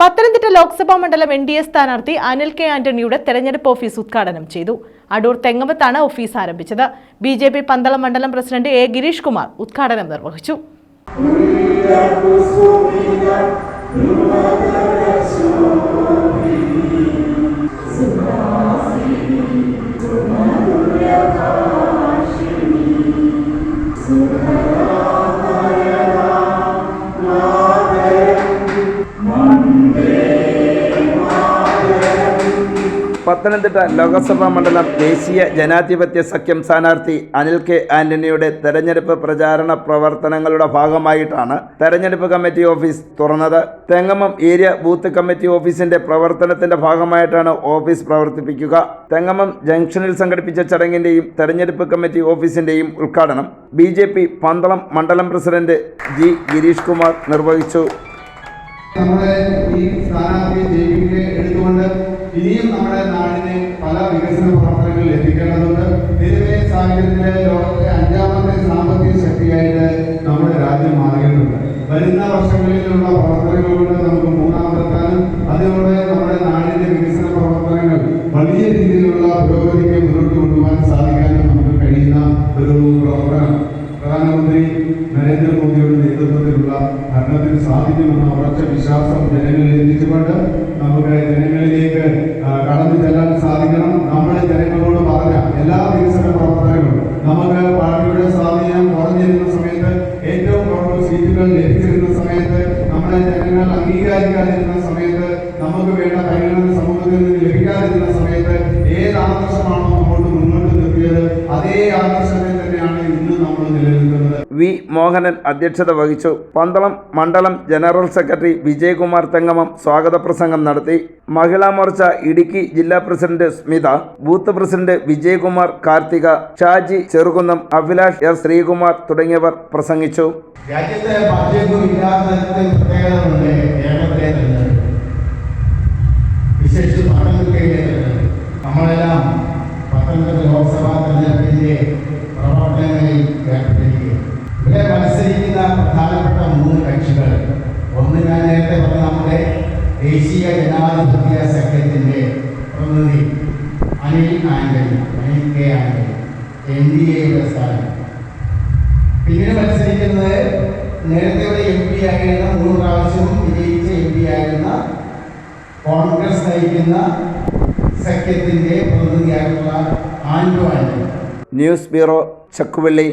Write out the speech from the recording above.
പത്തനംതിട്ട ലോക്സഭാ മണ്ഡലം N D A സ്ഥാനാർത്ഥി Anil K ആന്റണിയുടെ തെരഞ്ഞെടുപ്പ് ഓഫീസ് ഉദ്ഘാടനം ചെയ്തു. അടൂർ തെങ്ങമത്താണ് ഓഫീസ് ആരംഭിച്ചത്. ബി ജെ പി പന്തളം മണ്ഡലം പ്രസിഡന്റ് എ ഗിരീഷ് കുമാർ ഉദ്ഘാടനം നിർവഹിച്ചു. പത്തനംതിട്ട ലോക്സഭാ മണ്ഡലം ദേശീയ ജനാധിപത്യ സഖ്യം സ്ഥാനാർത്ഥി അനിൽ കെ ആന്റണിയുടെ തെരഞ്ഞെടുപ്പ് പ്രചാരണ പ്രവർത്തനങ്ങളുടെ ഭാഗമായിട്ടാണ് തെരഞ്ഞെടുപ്പ് കമ്മിറ്റി ഓഫീസ് തുറന്നത്. തെങ്ങമം ഏരിയ ബൂത്ത് കമ്മിറ്റി ഓഫീസിന്റെ പ്രവർത്തനത്തിന്റെ ഭാഗമായിട്ടാണ് ഓഫീസ് പ്രവർത്തിപ്പിക്കുക. തെങ്ങമം ജംഗ്ഷനിൽ സംഘടിപ്പിച്ച ചടങ്ങിന്റെയും തെരഞ്ഞെടുപ്പ് കമ്മിറ്റി ഓഫീസിന്റെയും ഉദ്ഘാടനം ബി ജെ പി പന്തളം മണ്ഡലം പ്രസിഡന്റ് ജി ഗിരീഷ് കുമാർ നിർവഹിച്ചു. നമ്മുടെ ഈ സ്ഥാനാർത്ഥിയെ ജയിപ്പിക്കുക എടുത്തുകൊണ്ട് ഇനിയും നമ്മുടെ നാടിനെ പല വികസന പ്രവർത്തനങ്ങൾ ലഭിക്കേണ്ടതുണ്ട്. നിലവിലെ സാഹചര്യത്തിലെ ലോകത്തെ അഞ്ചാമത്തെ സാമ്പത്തിക ശക്തിയായിട്ട് നമ്മുടെ രാജ്യം മാറിയിട്ടുണ്ട്. വരുന്ന വർഷങ്ങളിലുള്ള പ്രവർത്തനങ്ങൾ കൊണ്ട് നമുക്ക് മൂന്നാമതെത്താനും അതിലൂടെ നമ്മുടെ നാടിന്റെ വികസന പ്രവർത്തനങ്ങൾ വലിയ രീതിയിലുള്ള പുരോഗതിക്ക് മുന്നോട്ട് കൊണ്ടുപോകാൻ സാധിക്കാനും നമുക്ക് കഴിയുന്ന ഒരു പ്രവർത്തനം പ്രധാനമന്ത്രി നരേന്ദ്രമോദിയുടെ നേതൃത്വത്തിലുള്ള ഭരണത്തിന് സാധിക്കുമെന്ന ഉറച്ച വിശ്വാസം ജനങ്ങളിൽ എത്തിച്ചുകൊണ്ട് നമുക്ക് ആദർശമാണോ നമ്മോട് മുന്നോട്ട് നിർത്തിയത് അതേ ആദർശത്തെ തന്നെയാണ് ഇന്ന് നമ്മൾ നിലനിൽക്കുന്നത്. വി. മോഹനൻ അധ്യക്ഷത വഹിച്ചു. പന്തളം മണ്ഡലം ജനറൽ സെക്രട്ടറി വിജയകുമാർ തെങ്ങമം സ്വാഗത പ്രസംഗം നടത്തി. മഹിളാ മോർച്ച ഇടുക്കി ജില്ലാ president Smitha booth president Vijayakumar Karthika Shaji Cherukunnam Abhilash S Sreekumar തുടങ്ങിയവർ പ്രസംഗിച്ചു. രാജ്യത്തെ ദേശീയ ജനാധിപത്യ സഖ്യത്തിന്റെ പ്രതിനിധി Anil Antony Anil K Antony N D എയുടെ സ്ഥാനം പിന്നീട് മത്സരിക്കുന്നത് നേരത്തെ ഒരു എം പി ആയിരുന്ന മൂന്ന് പ്രാവശ്യവും വിജയിച്ച എം പി ആയിരുന്ന കോൺഗ്രസ് നയിക്കുന്ന സഖ്യത്തിന്റെ പ്രതിനിധിയായിട്ടുള്ള Anto Antony. News bureau Chakkuvally.